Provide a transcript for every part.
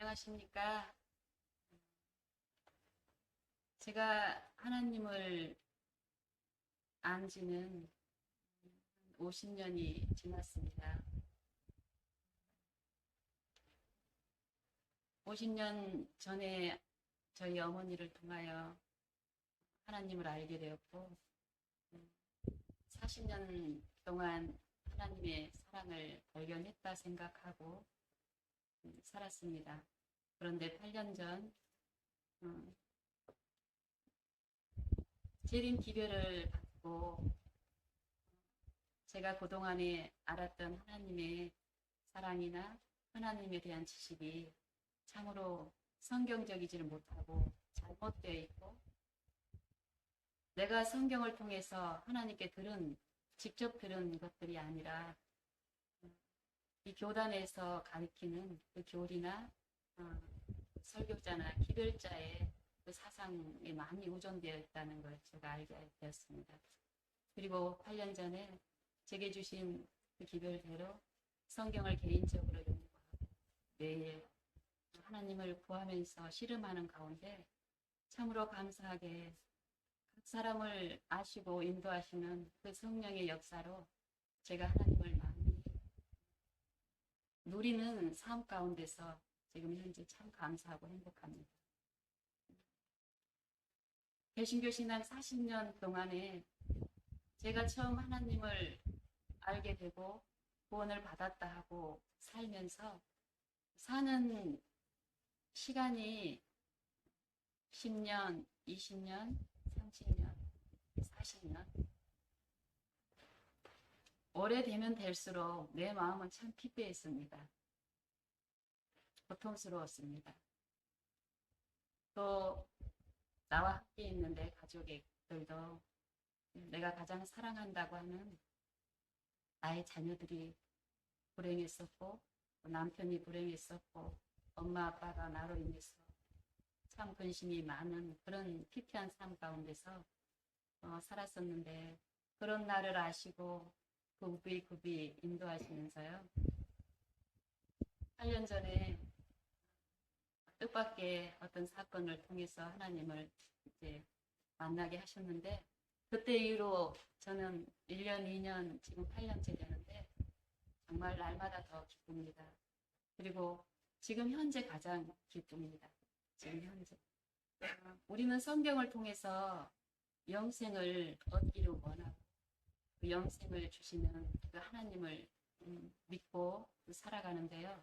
안녕하십니까. 제가 하나님을 안 지는 50년이 지났습니다. 50년 전에 저희 어머니를 통하여 하나님을 알게 되었고, 40년 동안 하나님의 사랑을 발견했다 생각하고 음, 살았습니다. 그런데 8년 전 음, 재림 기별을 받고 제가 그동안에 알았던 하나님의 사랑이나 하나님에 대한 지식이 참으로 성경적이지를 못하고 잘못되어 있고 내가 성경을 통해서 하나님께 들은 직접 들은 것들이 아니라 이 교단에서 가르치는 그 교리나 어, 설교자나 기별자의 그 사상에 많이 의존되어 있다는 걸 제가 알게 되었습니다. 그리고 8년 전에 제게 주신 그 기별대로 성경을 개인적으로 연구하고 매일 하나님을 구하면서 씨름하는 가운데 참으로 감사하게 각 사람을 아시고 인도하시는 그 성령의 역사로 제가 하나님을 많이 누리는 삶 가운데서 지금 현재 참 감사하고 행복합니다. 개신교 신앙 40년 동안에 제가 처음 하나님을 알게 되고 구원을 받았다 하고 살면서 사는 시간이 10년, 20년, 30년, 40년 오래되면 될수록 내 마음은 참 피폐했습니다. 고통스러웠습니다. 또 나와 함께 있는 내 가족들도 내가 가장 사랑한다고 하는 나의 자녀들이 불행했었고 남편이 불행했었고 엄마 아빠가 나로 인해서 참 근심이 많은 그런 피폐한 삶 가운데서 어, 살았었는데 그런 나를 아시고 굽이 굽이 인도하시면서요. 8년 전에 뜻밖의 어떤 사건을 통해서 하나님을 이제 만나게 하셨는데 그때 이후로 저는 1년, 2년, 지금 8년째 되는데 정말 날마다 더 기쁩니다. 그리고 지금 현재 가장 기쁩니다. 지금 현재. 어, 우리는 성경을 통해서 영생을 얻기를 원하고 그 영생을 주시는 그 하나님을 음, 믿고 살아가는데요.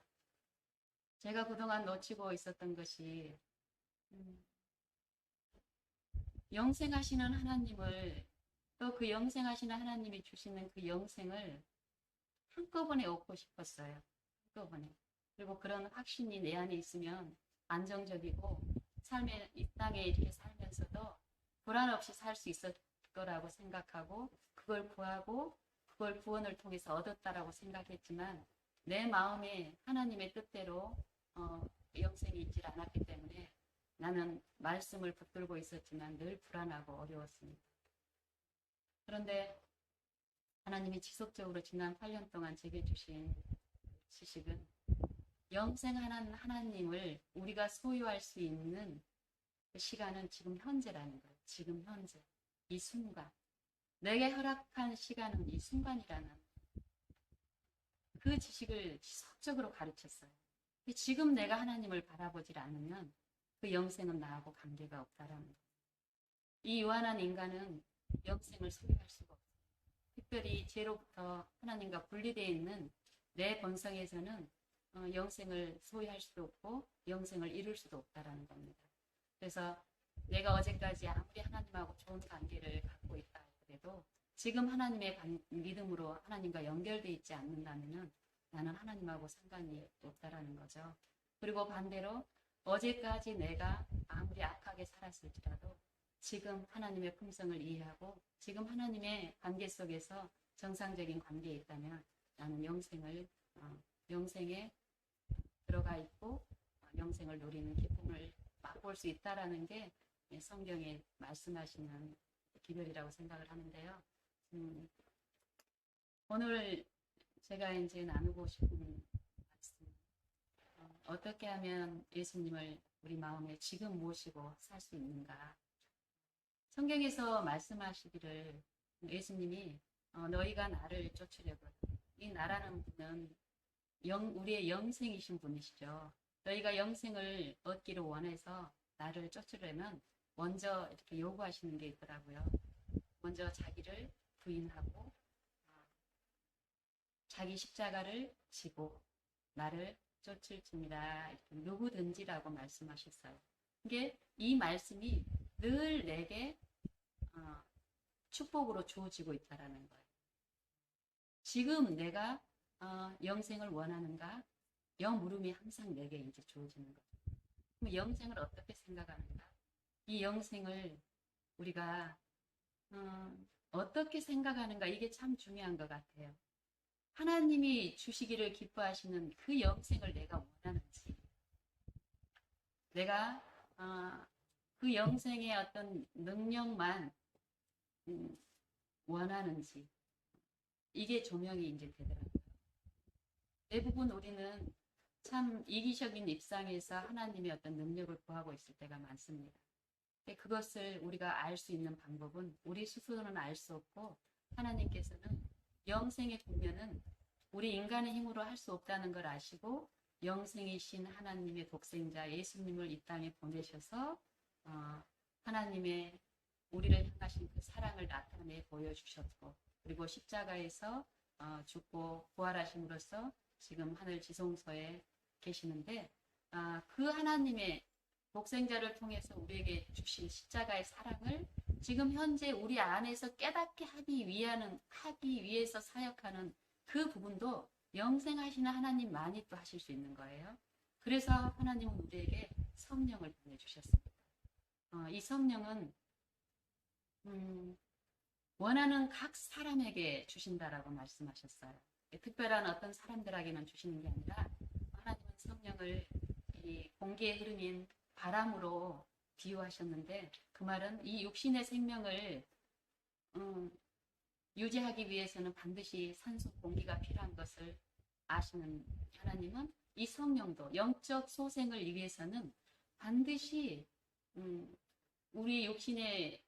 제가 그동안 놓치고 있었던 것이 음, 영생하시는 하나님을 또 그 영생하시는 하나님이 주시는 그 영생을 한꺼번에 얻고 싶었어요. 한꺼번에. 그리고 그런 확신이 내 안에 있으면 안정적이고 삶에 이 땅에 이렇게 살면서도 불안 없이 살 수 있을 거라고 생각하고 그걸 구하고 그걸 구원을 통해서 얻었다라고 생각했지만 내 마음에 하나님의 뜻대로 어, 영생이 있질 않았기 때문에 나는 말씀을 붙들고 있었지만 늘 불안하고 어려웠습니다. 그런데 하나님이 지속적으로 지난 8년 동안 제게 주신 지식은 영생하는 하나님을 우리가 소유할 수 있는 그 시간은 지금 현재라는 거예요. 지금 현재. 이 순간. 내게 허락한 시간은 이 순간이라는 그 지식을 지속적으로 가르쳤어요. 지금 내가 하나님을 바라보질 않으면 그 영생은 나하고 관계가 없다라는. 이 유한한 인간은 영생을 소유할 수가 없어요. 특별히 죄로부터 하나님과 분리되어 있는 내 본성에서는 어, 영생을 소유할 수도 없고 영생을 이룰 수도 없다라는 겁니다. 그래서 내가 어제까지 아무리 하나님하고 좋은 관계를 갖고 있다 하더라도 지금 하나님의 관- 믿음으로 하나님과 연결되어 있지 않는다면 나는 하나님하고 상관이 없다라는 거죠. 그리고 반대로 어제까지 내가 아무리 악하게 살았을지라도 지금 하나님의 품성을 이해하고 지금 하나님의 관계 속에서 정상적인 관계에 있다면 나는 영생을 어, 영생에 들어가 있고 어, 영생을 누리는 기쁨을 맛볼 수 있다라는 게 성경에 말씀하시는 기별이라고 생각을 하는데요. 음, 오늘 제가 이제 나누고 싶은 말씀, 어, 어떻게 하면 예수님을 우리 마음에 지금 모시고 살 수 있는가? 성경에서 말씀하시기를 예수님이 어, 너희가 나를 쫓으려고 이 나라는 분은 영, 우리의 영생이신 분이시죠. 너희가 영생을 얻기를 원해서 나를 쫓으려면 먼저 이렇게 요구하시는 게 있더라고요. 먼저 자기를 부인하고 어, 자기 십자가를 지고 나를 쫓을지니라 이렇게 누구든지라고 말씀하셨어요. 이게 이 말씀이 늘 내게 어, 축복으로 주어지고 있다라는 거예요. 지금 내가 어, 영생을 원하는가? 영 물음이 항상 내게 이제 주어지는 거죠. 그럼 영생을 어떻게 생각하는가? 이 영생을 우리가 어, 어떻게 생각하는가 이게 참 중요한 것 같아요. 하나님이 주시기를 기뻐하시는 그 영생을 내가 원하는지, 내가 어, 그 영생의 어떤 능력만 음, 원하는지 이게 조명이 이제 되더라고요. 대부분 우리는 참 이기적인 입장에서 하나님의 어떤 능력을 구하고 있을 때가 많습니다. 근데 그것을 우리가 알 수 있는 방법은 우리 스스로는 알 수 없고 하나님께서는 영생의 국면은 우리 인간의 힘으로 할 수 없다는 걸 아시고 영생이신 하나님의 독생자 예수님을 이 땅에 보내셔서 어, 하나님의 우리를 향하신 그 사랑을 나타내 보여주셨고 그리고 십자가에서 어, 죽고 부활하심으로써 지금 하늘 지성소에 계시는데 아, 그 하나님의 독생자를 통해서 우리에게 주신 십자가의 사랑을 지금 현재 우리 안에서 깨닫게 하기 위하는 하기 위해서 사역하는 그 부분도 영생하시는 하나님만이 또 하실 수 있는 거예요. 그래서 하나님은 우리에게 성령을 보내주셨습니다. 어, 이 성령은 음, 원하는 각 사람에게 주신다라고 말씀하셨어요. 특별한 어떤 사람들에게만 주시는 게 아니라 하나님은 성령을 이 공기의 흐름인 바람으로 비유하셨는데 그 말은 이 육신의 생명을 음, 유지하기 위해서는 반드시 산소 공기가 필요한 것을 아시는 하나님은 이 성령도 영적 소생을 위해서는 반드시 음, 우리 육신의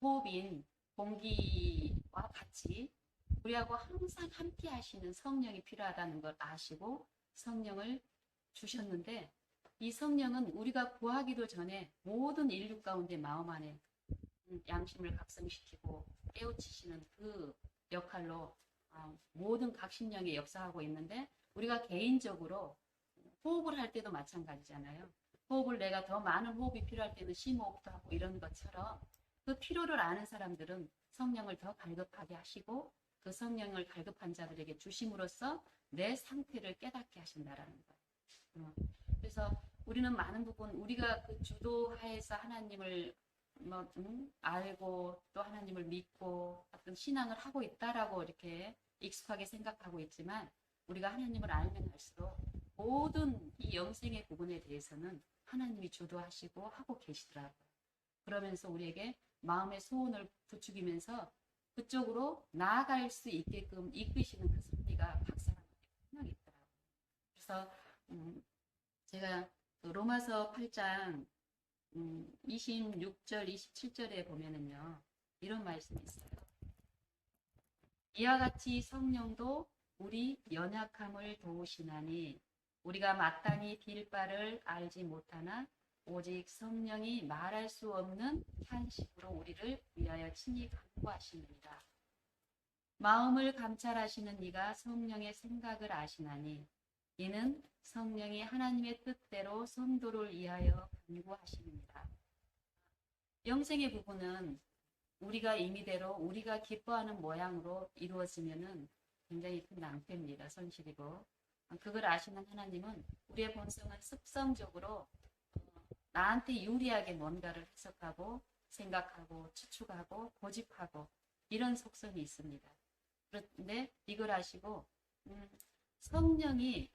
호흡인 공기와 같이 우리하고 항상 함께 하시는 성령이 필요하다는 걸 아시고 성령을 주셨는데 이 성령은 우리가 구하기도 전에 모든 인류 가운데 마음 안에 양심을 각성시키고 깨우치시는 그 역할로 어, 모든 각신령에 역사하고 있는데 우리가 개인적으로 호흡을 할 때도 마찬가지잖아요. 호흡을 내가 더 많은 호흡이 필요할 때는 심호흡도 하고 이런 것처럼 그 필요를 아는 사람들은 성령을 더 갈급하게 하시고 그 성령을 갈급한 자들에게 주심으로써 내 상태를 깨닫게 하신다라는 거예요. 어, 그래서 우리는 많은 부분 우리가 그 주도하에서 하나님을 뭐, 음, 알고 또 하나님을 믿고 어떤 신앙을 하고 있다라고 이렇게 익숙하게 생각하고 있지만 우리가 하나님을 알면 알수록 모든 이 영생의 부분에 대해서는 하나님이 주도하시고 하고 계시더라고요. 그러면서 우리에게 마음의 소원을 부추기면서 그쪽으로 나아갈 수 있게끔 이끄시는 그 섭리가 각 사람에게 분명히 있더라고요. 그래서 음, 제가 그 로마서 8장 음, 26절, 27절에 보면은요, 이런 말씀이 있어요. 이와 같이 성령도 우리 연약함을 도우시나니 우리가 마땅히 빌 바를 알지 못하나 오직 성령이 말할 수 없는 탄식으로 우리를 위하여 친히 간구하시느니라. 마음을 감찰하시는 이가 성령의 생각을 아시나니 이는 성령이 하나님의 뜻대로 성도를 위하여 간구하시느니라. 영생의 부분은 우리가 임의대로 우리가 기뻐하는 모양으로 이루어지면은 굉장히 큰 낭패입니다. 손실이고. 그걸 아시는 하나님은 우리의 본성은 습성적으로 나한테 유리하게 뭔가를 해석하고 생각하고 추측하고 고집하고 이런 속성이 있습니다. 그런데 이걸 아시고 음, 성령이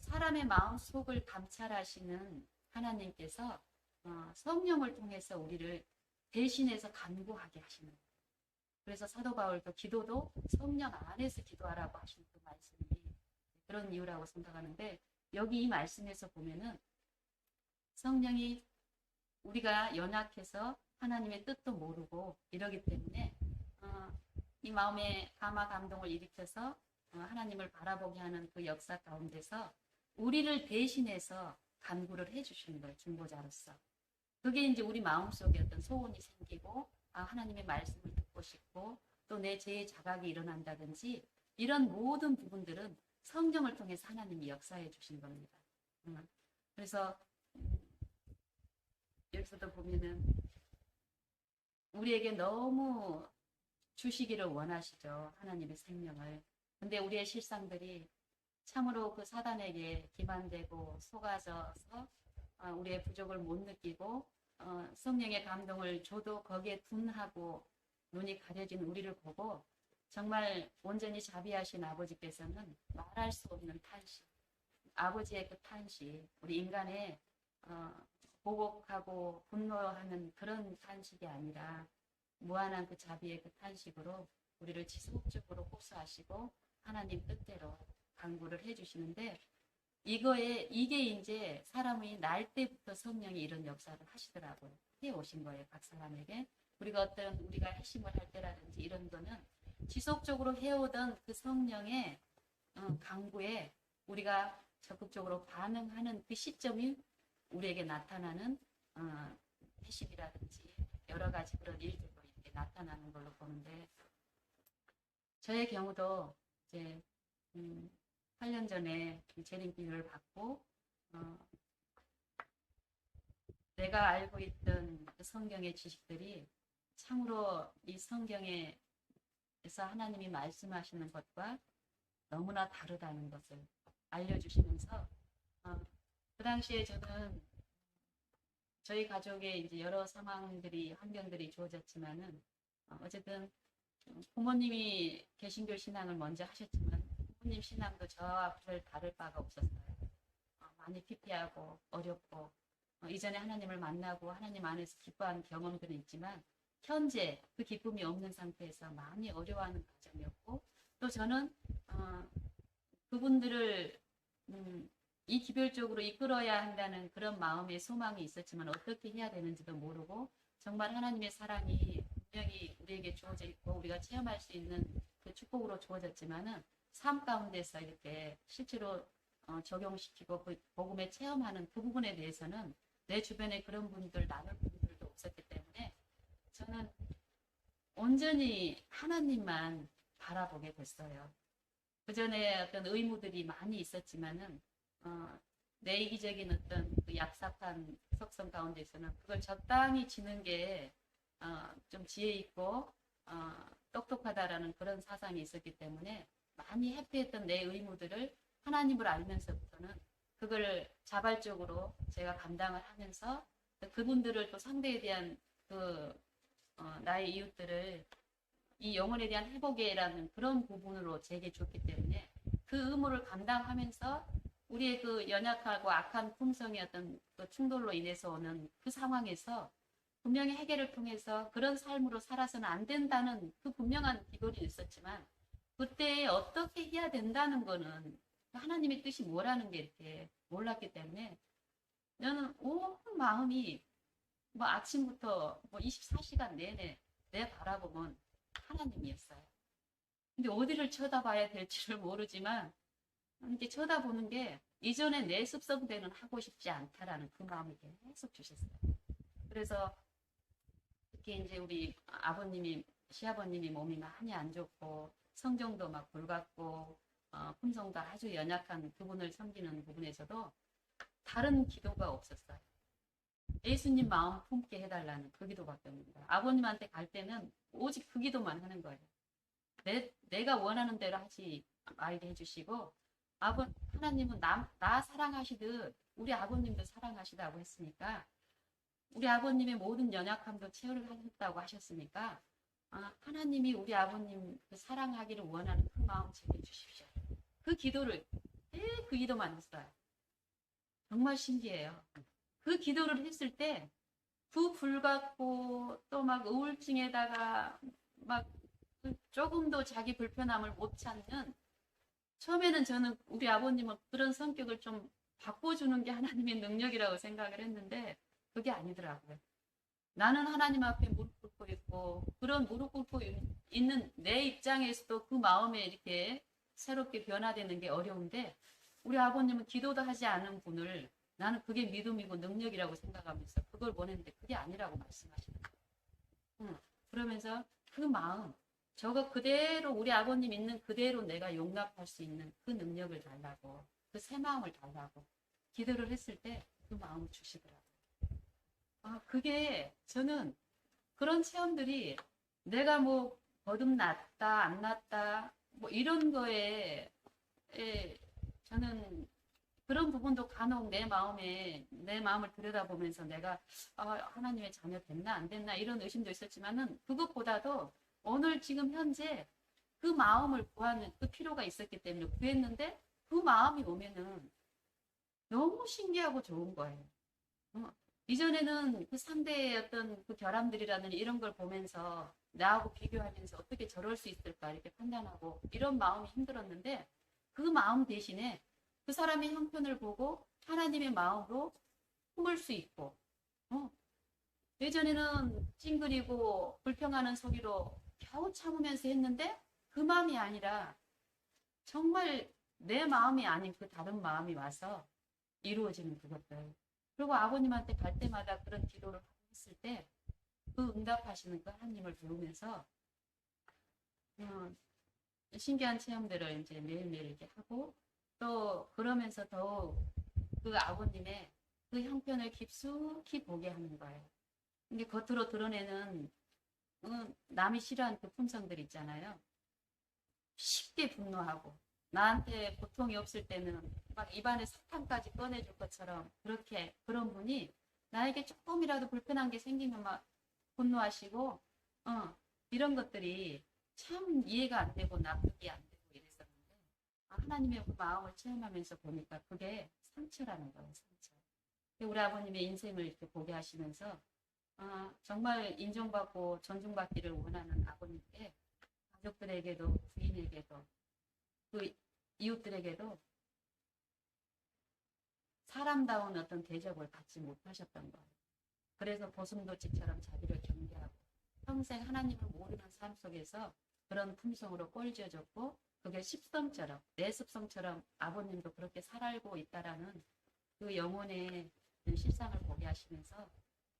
사람의 마음 속을 감찰하시는 하나님께서 어, 성령을 통해서 우리를 대신해서 간구하게 하시는 거예요. 그래서 사도 바울도 기도도 성령 안에서 기도하라고 하시는 그 말씀이 그런 이유라고 생각하는데 여기 이 말씀에서 보면은 성령이 우리가 연약해서 하나님의 뜻도 모르고 이러기 때문에 어, 이 마음에 감화 감동을 일으켜서 어, 하나님을 바라보게 하는 그 역사 가운데서 우리를 대신해서 간구를 해주시는 거예요 중보자로서 그게 이제 우리 마음속에 어떤 소원이 생기고 아, 하나님의 말씀을 듣고 싶고 또 내 죄의 자각이 일어난다든지 이런 모든 부분들은 성경을 통해서 하나님이 역사해 주신 겁니다. 음, 그래서 음, 여기서도 보면은 우리에게 너무 주시기를 원하시죠. 하나님의 생명을. 근데 우리의 실상들이 참으로 그 사단에게 기만되고 속아져서 어, 우리의 부족을 못 느끼고 어, 성령의 감동을 줘도 거기에 둔하고 눈이 가려진 우리를 보고 정말 온전히 자비하신 아버지께서는 말할 수 없는 탄식, 아버지의 그 탄식, 우리 인간의 어, 보복하고 분노하는 그런 탄식이 아니라 무한한 그 자비의 그 탄식으로 우리를 지속적으로 호소하시고 하나님 뜻대로 강구를 해주시는데 이거에 이게 이제 사람이 날 때부터 성령이 이런 역사를 하시더라고요. 해 오신 거예요, 각 사람에게. 우리가 어떤 우리가 핵심을 할 때라든지 이런 거는 지속적으로 해오던 그 성령의 어, 강구에 우리가 적극적으로 반응하는 그 시점이 우리에게 나타나는 어, 회심이라든지 여러 가지 그런 일들로 이렇게 나타나는 걸로 보는데 저의 경우도 이제 음, 8년 전에 재림기를 받고 어, 내가 알고 있던 그 성경의 지식들이 참으로 이 성경에서 하나님이 말씀하시는 것과 너무나 다르다는 것을 알려주시면서 어, 그 당시에 저는 저희 가족에 이제 여러 상황들이 환경들이 주어졌지만은 어, 어쨌든 부모님이 개신교 신앙을 먼저 하셨지만 부모님 신앙도 저와 별 다를 바가 없었어요. 어, 많이 피폐하고 어렵고 어, 이전에 하나님을 만나고 하나님 안에서 기뻐하는 경험들은 있지만 현재 그 기쁨이 없는 상태에서 많이 어려워하는 과정이었고 또 저는 어, 그분들을 음, 이 기별적으로 이끌어야 한다는 그런 마음의 소망이 있었지만 어떻게 해야 되는지도 모르고 정말 하나님의 사랑이 분명히 우리에게 주어져 있고 우리가 체험할 수 있는 그 축복으로 주어졌지만은 삶 가운데서 이렇게 실제로 어, 적용시키고 그 복음에 체험하는 그 부분에 대해서는 내 주변에 그런 분들 나눌 분들도 없었기 때문에 저는 온전히 하나님만 바라보게 됐어요. 그 전에 어떤 의무들이 많이 있었지만은 어, 내 이기적인 어떤 그 얍삽한 속성 가운데서는 그걸 적당히 지는 게 어, 좀 지혜 있고 어, 똑똑하다라는 그런 사상이 있었기 때문에 많이 회피했던 내 의무들을 하나님을 알면서부터는 그걸 자발적으로 제가 감당을 하면서 그분들을 또 상대에 대한 그 어, 나의 이웃들을 이 영혼에 대한 회복이라는 그런 부분으로 제게 줬기 때문에 그 의무를 감당하면서 우리의 그 연약하고 악한 어떤 그 충돌로 인해서 오는 그 상황에서 분명히 해결을 통해서 그런 삶으로 살아서는 안 된다는 그 분명한 기본이 있었지만 그때 어떻게 해야 된다는 거는 하나님의 뜻이 뭐라는 게 이렇게 몰랐기 때문에 저는 온 마음이 뭐 아침부터 뭐 24시간 내내 내 바라보면 하나님이었어요. 근데 어디를 쳐다봐야 될지를 모르지만 이렇게 쳐다보는 게 이전에 내 습성대는 하고 싶지 않다라는 그 마음이 계속 주셨어요. 그래서 특히 이제 우리 아버님이 시아버님이 몸이 많이 안 좋고 성정도 막 불같고 어, 품성도 아주 연약한 그분을 섬기는 부분에서도 다른 기도가 없었어요. 예수님 마음 품게 해달라는 그 기도밖에 없습니다. 아버님한테 갈 때는 오직 그 기도만 하는 거예요. 내, 내가 원하는 대로 하지 말게 해주시고 아버 하나님은 나, 나 사랑하시듯 우리 아버님도 사랑하시다고 했으니까 우리 아버님의 모든 연약함도 체험을 하셨다고 하셨으니까 아, 하나님이 우리 아버님 그 사랑하기를 원하는 그 마음 제게 주십시오. 그 기도를 그 기도만 했어요. 정말 신기해요. 그 기도를 했을 때 그 불같고 또 막 우울증에다가 막 조금도 자기 불편함을 못 찾는 처음에는 저는 우리 아버님은 그런 성격을 좀 바꿔주는 게 하나님의 능력이라고 생각을 했는데 그게 아니더라고요. 나는 하나님 앞에 무릎 꿇고 있고 그런 무릎 꿇고 있는 내 입장에서도 그 마음에 이렇게 새롭게 변화되는 게 어려운데 우리 아버님은 기도도 하지 않은 분을 나는 그게 믿음이고 능력이라고 생각하면서 그걸 원했는데 그게 아니라고 말씀하시는 거예요. 응. 그러면서 그 마음 저거 그대로 우리 아버님 있는 그대로 내가 용납할 수 있는 그 능력을 달라고 그 새 마음을 달라고 기도를 했을 때 그 마음을 주시더라고요. 아, 그게 저는 그런 체험들이 내가 뭐 거듭났다, 안 났다, 뭐 이런 거에 에, 저는 그런 부분도 간혹 내 마음에 내 마음을 들여다보면서 내가 아, 하나님의 자녀 됐나 안 됐나 이런 의심도 있었지만은 그것보다도 오늘 지금 현재 그 마음을 구하는 그 필요가 있었기 때문에 구했는데 그 마음이 오면은 너무 신기하고 좋은 거예요. 어, 이전에는 그 상대의 어떤 그 결함들이라는 이런 걸 보면서 나하고 비교하면서 어떻게 저럴 수 있을까 이렇게 판단하고 이런 마음이 힘들었는데 그 마음 대신에 그 사람의 형편을 보고 하나님의 마음으로 품을 수 있고 어, 예전에는 찡그리고 불평하는 소리로 겨우 참으면서 했는데 그 마음이 아니라 정말 내 마음이 아닌 그 다른 마음이 와서 이루어지는 그것들. 그리고 아버님한테 갈 때마다 그런 기도를 했을 때 그 응답하시는 그 하나님을 배우면서 어, 신기한 체험들을 이제 매일매일 이렇게 하고 또 그러면서 더욱 그 아버님의 그 형편을 깊숙이 보게 하는 거예요. 이게 겉으로 드러내는 어, 남이 싫어하는 그 품성들 있잖아요. 쉽게 분노하고 나한테 고통이 없을 때는 막 입안에 사탕까지 꺼내줄 것처럼 그렇게 그런 분이 나에게 조금이라도 불편한 게 생기면 막 분노하시고 어, 이런 것들이 참 이해가 안 되고 납득이 안 되고 이랬었는데 아, 하나님의 그 마음을 체험하면서 보니까 그게 상처라는 거예요 상처. 우리 아버님의 인생을 이렇게 보게 하시면서 아, 정말 인정받고 존중받기를 원하는 아버님께 가족들에게도 부인에게도 그 이웃들에게도 사람다운 어떤 대접을 받지 못하셨던 거예요. 그래서 보슴도치처럼 자기를 경계하고 평생 하나님을 모르는 삶 속에서 그런 품성으로 꼴지어졌고 그게 습성처럼 내 습성처럼 아버님도 그렇게 살고 있다라는 그 영혼의 실상을 보게 하시면서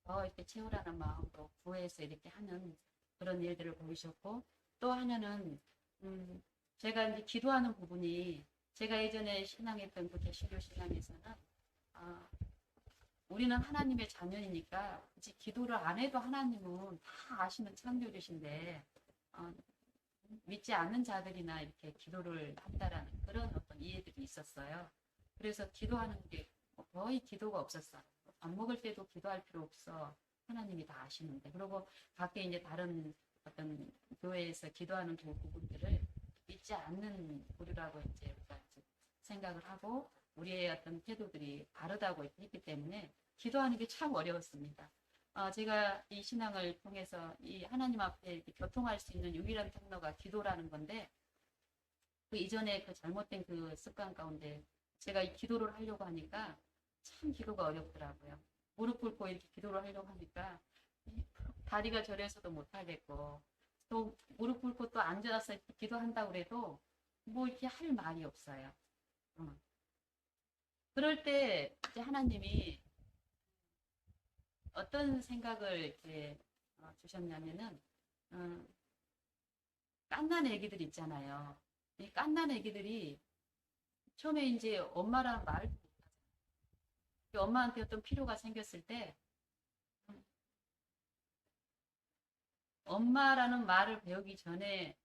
더 이렇게 채우라는 마음으로 구해서 이렇게 하는 그런 일들을 보이셨고 또 하나는 음, 제가 이제 기도하는 부분이 제가 예전에 신앙했던 그 개신교 신앙에서는 아, 우리는 하나님의 자녀이니까 굳이 기도를 안 해도 하나님은 다 아시는 창조주신데 어, 믿지 않는 자들이나 이렇게 기도를 한다라는 그런 어떤 이해들이 있었어요. 그래서 기도하는 게 거의 기도가 없었어요. 밥 먹을 때도 기도할 필요 없어. 하나님이 다 아시는데. 그리고 밖에 이제 다른 어떤 교회에서 기도하는 그 부분들을 믿지 않는 이제 우리가 이제 생각을 하고 우리의 어떤 태도들이 다르다고 했기 때문에 기도하는 게 참 어려웠습니다. 어, 제가 이 신앙을 통해서 이 하나님 앞에 교통할 수 있는 유일한 통로가 기도라는 건데 그 이전에 그 잘못된 그 습관 가운데 제가 이 기도를 하려고 하니까 참 기도가 어렵더라고요. 무릎 꿇고 이렇게 기도를 하려고 하니까 다리가 저려서도 못하겠고 또 무릎 꿇고 또 앉아서 기도한다고 그래도 뭐 이렇게 할 말이 없어요. 어. 그럴 때 이제 하나님이 어떤 생각을 이렇게 어, 주셨냐면은 어, 깐난 애기들 있잖아요. 이 깐난 애기들이 처음에 이제 엄마랑 못하잖아요. 엄마한테 어떤 필요가 생겼을 때 음, 엄마라는 말을 배우기 전에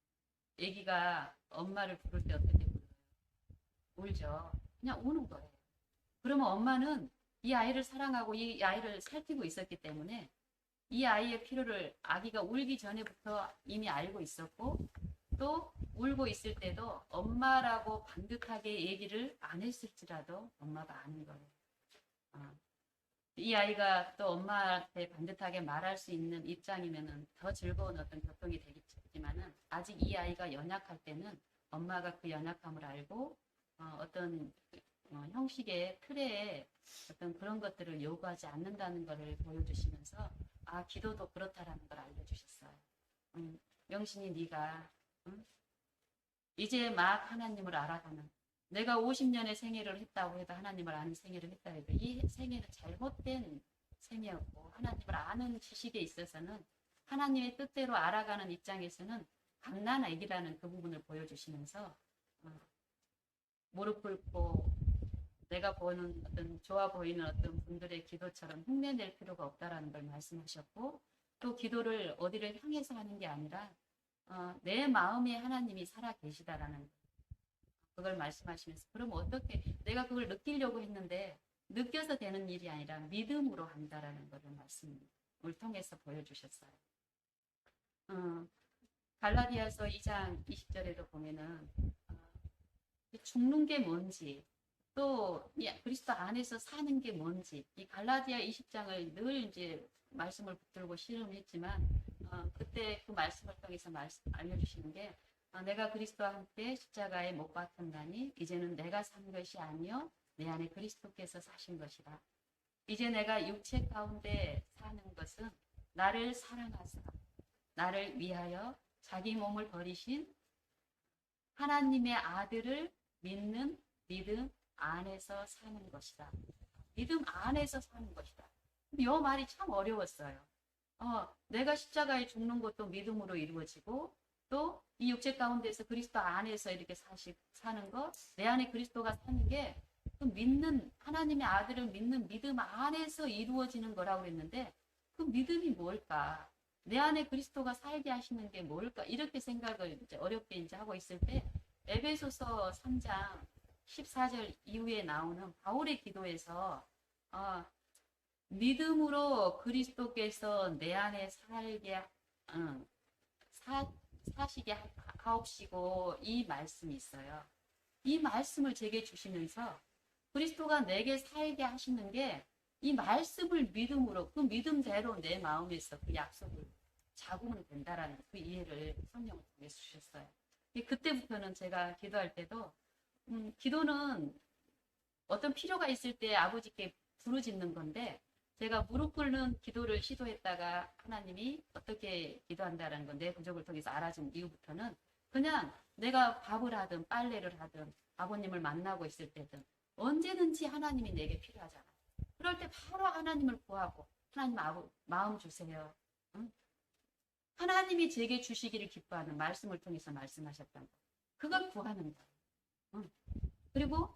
애기가 엄마를 부를 때 어떻게 불러요? 울죠. 그냥 우는 거예요. 그러면 엄마는 이 아이를 사랑하고 이 아이를 살피고 있었기 때문에 이 아이의 필요를 아기가 울기 전에부터 이미 알고 있었고 또 울고 있을 때도 엄마라고 반듯하게 얘기를 안 했을지라도 엄마가 아는 거예요. 어. 이 아이가 또 엄마한테 반듯하게 말할 수 있는 입장이면 더 즐거운 어떤 교통이 되겠지만은 아직 이 아이가 연약할 때는 엄마가 그 연약함을 알고 어, 떤 어, 형식의 틀에 어떤 그런 것들을 요구하지 않는다는 것을 보여주시면서 아 기도도 그렇다라는 걸 알려주셨어요. 음, 명신이 네가 음, 이제 막 하나님을 알아가는 내가 50년의 생애를 했다고 해도 하나님을 아는 생애를 했다 해도 이 생애는 잘못된 생애였고 하나님을 아는 지식에 있어서는 하나님의 뜻대로 알아가는 입장에서는 갓난 아기라는 그 부분을 보여주시면서 어, 무릎 꿇고 내가 보는 어떤 좋아 보이는 어떤 분들의 기도처럼 흉내낼 필요가 없다라는 걸 말씀하셨고 또 기도를 어디를 향해서 하는 게 아니라 어, 내 마음에 하나님이 살아 계시다라는 그걸 말씀하시면서 그럼 어떻게 내가 그걸 느끼려고 했는데 느껴서 되는 일이 아니라 믿음으로 한다라는 것을 말씀을 통해서 보여주셨어요. 어, 갈라디아서 2장 20절에도 보면은 어, 죽는 게 뭔지 또이 그리스도 안에서 사는 게 뭔지 이 갈라디아 20장을 늘 이제 말씀을 붙들고 실험했지만 어, 그때 그 말씀을 통해서 말씀, 알려주시는 게 어, 내가 그리스도와 함께 십자가에 못 박혔나니 이제는 내가 산 것이 아니요 내 안에 그리스도께서 사신 것이라. 이제 내가 육체 가운데 사는 것은 나를 사랑하사 나를 위하여 자기 몸을 버리신 하나님의 아들을 믿는 믿음 안에서 사는 것이다. 믿음 안에서 사는 것이다. 이 말이 참 어려웠어요. 어, 내가 십자가에 죽는 것도 믿음으로 이루어지고 또 이 육체 가운데서 그리스도 안에서 이렇게 사시, 사는 것, 내 안에 그리스도가 사는 게 그 믿는 하나님의 아들을 믿는 믿음 안에서 이루어지는 거라고 했는데 그 믿음이 뭘까? 내 안에 그리스도가 살게 하시는 게 뭘까? 이렇게 생각을 이제 어렵게 이제 하고 있을 때 에베소서 3장 14절 이후에 나오는 바울의 기도에서 어, 믿음으로 그리스도께서 내 안에 살게 응, 사, 사시게 하- 하옵시고 이 말씀이 있어요. 이 말씀을 제게 주시면서 그리스도가 내게 살게 하시는 게 이 말씀을 믿음으로 그 믿음대로 내 마음에서 그 약속을 잡으면 된다라는 그 이해를 성령을 통해 주셨어요. 이 그때부터는 제가 기도할 때도 음, 기도는 어떤 필요가 있을 때 아버지께 부르짖는 건데 제가 무릎 꿇는 기도를 시도했다가 하나님이 어떻게 기도한다라는 건내 부족을 통해서 알아준 이후부터는 그냥 내가 밥을 하든 빨래를 하든 아버님을 만나고 있을 때든 언제든지 하나님이 내게 필요하잖아. 그럴 때 바로 하나님을 구하고 하나님 아버 마음 주세요. 응? 하나님이 제게 주시기를 기뻐하는 말씀을 통해서 말씀하셨던 거. 그걸 구하는 거. 응. 그리고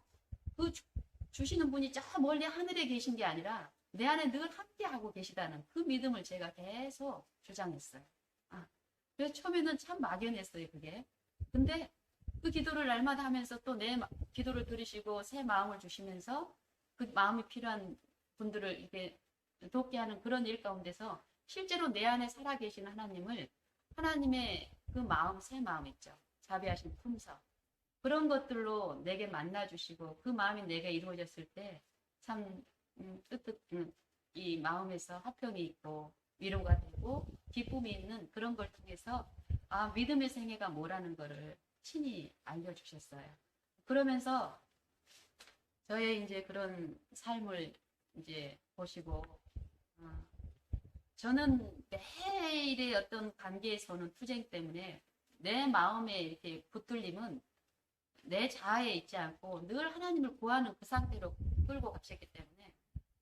그 주, 주시는 분이 저 멀리 하늘에 계신 게 아니라 내 안에 늘 함께하고 계시다는 그 믿음을 제가 계속 주장했어요. 아, 그래서 처음에는 참 막연했어요, 그게. 근데 그 기도를 날마다 하면서 또 내 기도를 들으시고 새 마음을 주시면서 그 마음이 필요한 분들을 이렇게 돕게 하는 그런 일 가운데서 실제로 내 안에 살아계신 하나님을 하나님의 그 마음, 새 마음 있죠. 자비하신 품성. 그런 것들로 내게 만나주시고 그 마음이 내게 이루어졌을 때참 음, 뜻뜻 음, 이 마음에서 화평이 있고 위로가 되고 기쁨이 있는 그런 걸 통해서 아 믿음의 생애가 뭐라는 거를 친히 알려주셨어요. 그러면서 저의 이제 그런 삶을 이제 보시고 어, 저는 매일의 어떤 관계에서는 투쟁 때문에 내 마음에 이렇게 붙들림은 내 자아에 있지 않고 늘 하나님을 구하는 그 상태로 끌고 가셨기 때문에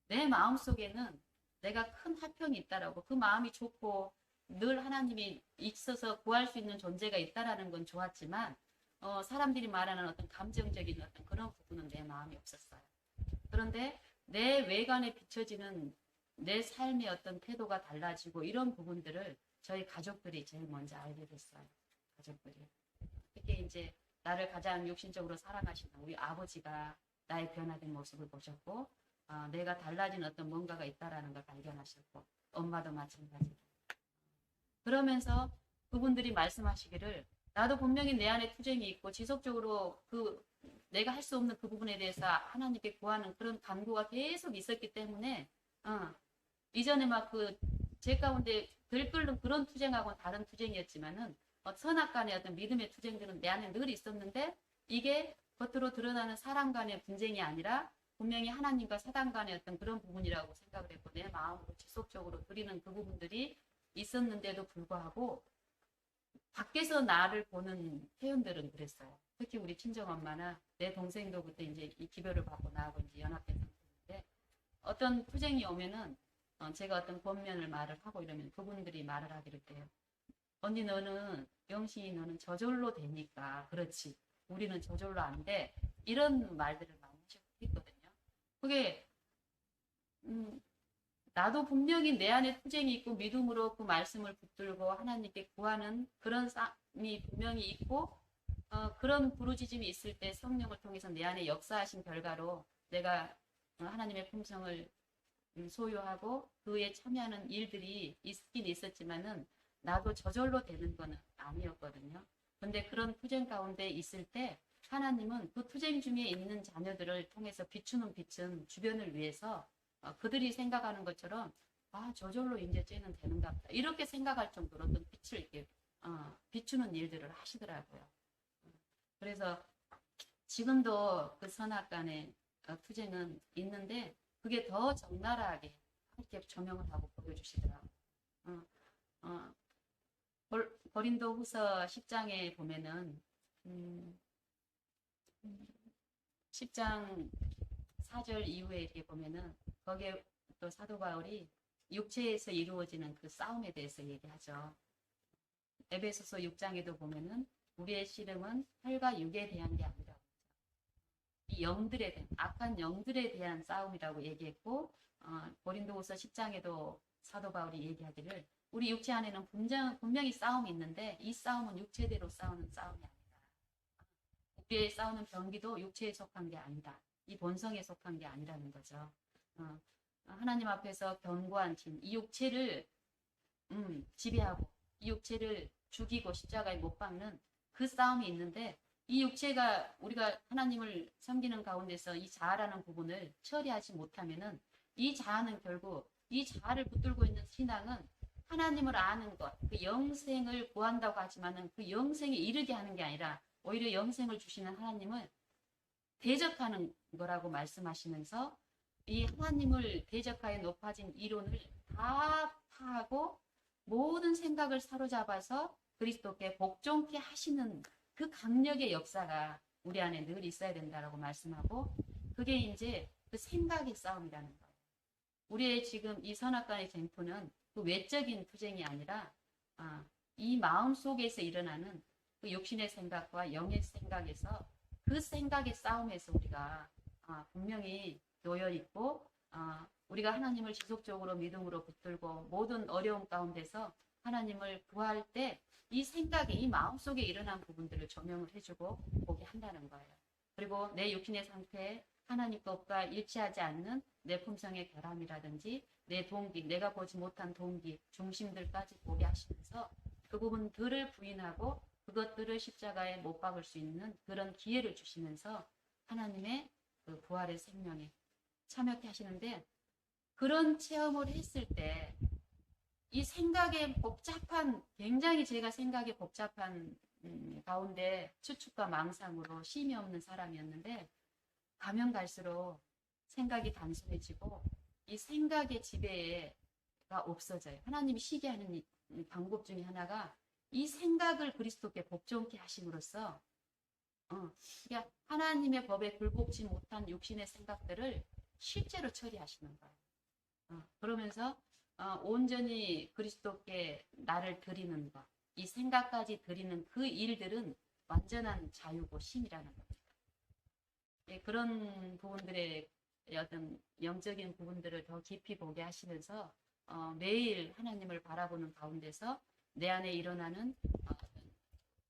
내 마음 속에는 내가 큰 화평이 있다라고 그 마음이 좋고 늘 하나님이 있어서 구할 수 있는 존재가 있다라는 건 좋았지만 어, 사람들이 말하는 어떤 감정적인 어떤 그런 부분은 내 마음이 없었어요. 그런데 내 외관에 비춰지는 내 삶의 어떤 태도가 달라지고 이런 부분들을 저희 가족들이 제일 먼저 알게 됐어요. 가족들이. 특히 이제 나를 가장 육신적으로 사랑하시는 우리 아버지가 나의 변화된 모습을 보셨고 어, 내가 달라진 어떤 뭔가가 있다라는 걸 발견하셨고 엄마도 마찬가지로 그러면서 그분들이 말씀하시기를 나도 분명히 내 안에 투쟁이 있고 지속적으로 그 내가 할 수 없는 그 부분에 대해서 하나님께 구하는 그런 간구가 계속 있었기 때문에 어, 이전에 막 그 제 가운데 들끓는 그런 투쟁하고는 다른 투쟁이었지만은 어, 선악 간의 어떤 믿음의 투쟁들은 내 안에 늘 있었는데 이게 겉으로 드러나는 사람 간의 분쟁이 아니라 분명히 하나님과 사단 간의 어떤 그런 부분이라고 생각을 했고 내 마음으로 지속적으로 드리는 그 부분들이 있었는데도 불구하고 밖에서 나를 보는 회원들은 그랬어요. 특히 우리 친정엄마나 내 동생도 그때 이제 이 기별을 받고 나하고 이제 연합된 상태인데 어떤 투쟁이 오면은 어, 제가 어떤 권면을 말을 하고 이러면 그분들이 말을 하기를 때요. 언니 너는 영신이 너는 저절로 되니까 그렇지. 우리는 저절로 안 돼. 이런 말들을 많이 했거든요. 그게 음, 나도 분명히 내 안에 투쟁이 있고 믿음으로 그 말씀을 붙들고 하나님께 구하는 그런 삶이 분명히 있고 어, 그런 부르짖음이 있을 때 성령을 통해서 내 안에 역사하신 결과로 내가 어, 하나님의 품성을 음, 소유하고 그에 참여하는 일들이 있긴 있었지만은 나도 저절로 되는 거는 아니었거든요. 근데 그런 투쟁 가운데 있을 때 하나님은 그 투쟁 중에 있는 자녀들을 통해서 비추는 빛은 주변을 위해서 어, 그들이 생각하는 것처럼 아 저절로 이제 쟤는 되는가 보다 이렇게 생각할 정도로 어떤 빛을 이렇게 어, 비추는 일들을 하시더라고요. 그래서 지금도 그 선악간의 어, 투쟁은 있는데 그게 더 적나라하게 이렇게 조명을 하고 보여주시더라고요. 어, 어, 고- 고린도 후서 10장에 보면은 음, 10장 4절 이후에 이렇게 보면은 거기에 또 사도 바울이 육체에서 이루어지는 그 싸움에 대해서 얘기하죠. 에베소서 6장에도 보면은 우리의 씨름은 혈과 육에 대한 게 아니라 이 영들에 대한 악한 영들에 대한 싸움이라고 얘기했고 어, 고린도후서 10장에도 사도 바울이 얘기하기를 우리 육체 안에는 분명, 분명히 싸움이 있는데 이 싸움은 육체대로 싸우는 싸움이 아니다. 우리의 싸우는 병기도 육체에 속한 게 아니다. 이 본성에 속한 게 아니라는 거죠. 어, 하나님 앞에서 견고한 힘, 이 육체를 음, 지배하고 이 육체를 죽이고 십자가에 못 박는 그 싸움이 있는데 이 육체가 우리가 하나님을 섬기는 가운데서 이 자아라는 부분을 처리하지 못하면은 이 자아는 결국 이 자아를 붙들고 있는 신앙은 하나님을 아는 것, 그 영생을 구한다고 하지만은 그 영생에 이르게 하는 게 아니라 오히려 영생을 주시는 하나님을 대적하는 거라고 말씀하시면서 이 하나님을 대적하여 높아진 이론을 다 파하고 모든 생각을 사로잡아서 그리스도께 복종케 하시는 그 강력의 역사가 우리 안에 늘 있어야 된다라고 말씀하고 그게 이제 그 생각의 싸움이라는 거예요. 우리의 지금 이 선악간의 쟁투는 그 외적인 투쟁이 아니라 아, 이 마음 속에서 일어나는 그 육신의 생각과 영의 생각에서 그 생각의 싸움에서 우리가 아, 분명히 놓여 있고 아, 우리가 하나님을 지속적으로 믿음으로 붙들고 모든 어려움 가운데서 하나님을 구할 때 이 생각이 이 마음속에 일어난 부분들을 조명을 해주고 보게 한다는 거예요. 그리고 내 육신의 상태에 하나님 것과 일치하지 않는 내 품성의 결함이라든지 내 동기, 내가 보지 못한 동기, 중심들까지 보게 하시면서 그 부분들을 부인하고 그것들을 십자가에 못 박을 수 있는 그런 기회를 주시면서 하나님의 그 부활의 생명에 참여케 하시는데 그런 체험을 했을 때 이 생각의 복잡한 굉장히 제가 생각이 복잡한 음, 가운데 추측과 망상으로 쉼이 없는 사람이었는데 가면 갈수록 생각이 단순해지고 이 생각의 지배가 없어져요. 하나님이 쉬게 하는 방법 중에 하나가 이 생각을 그리스도께 복종케 하심으로써 어, 그러니까 하나님의 법에 굴복지 못한 육신의 생각들을 실제로 처리하시는 거예요. 어, 그러면서 어, 온전히 그리스도께 나를 드리는 것, 이 생각까지 드리는 그 일들은 완전한 자유고 힘이라는 겁니다. 예, 그런 부분들의 어떤 영적인 부분들을 더 깊이 보게 하시면서 어, 매일 하나님을 바라보는 가운데서 내 안에 일어나는 어,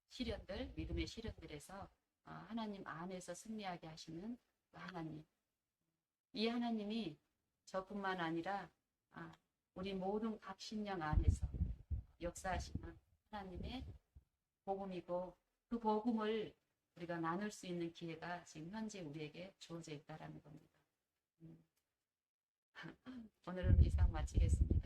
시련들, 믿음의 시련들에서 어, 하나님 안에서 승리하게 하시는 그 하나님. 이 하나님이 저뿐만 아니라 아, 우리 모든 각 신령 안에서 역사하시는 하나님의 복음이고 그 복음을 우리가 나눌 수 있는 기회가 지금 현재 우리에게 주어져 있다라는 겁니다. 음. 오늘은 이상 마치겠습니다.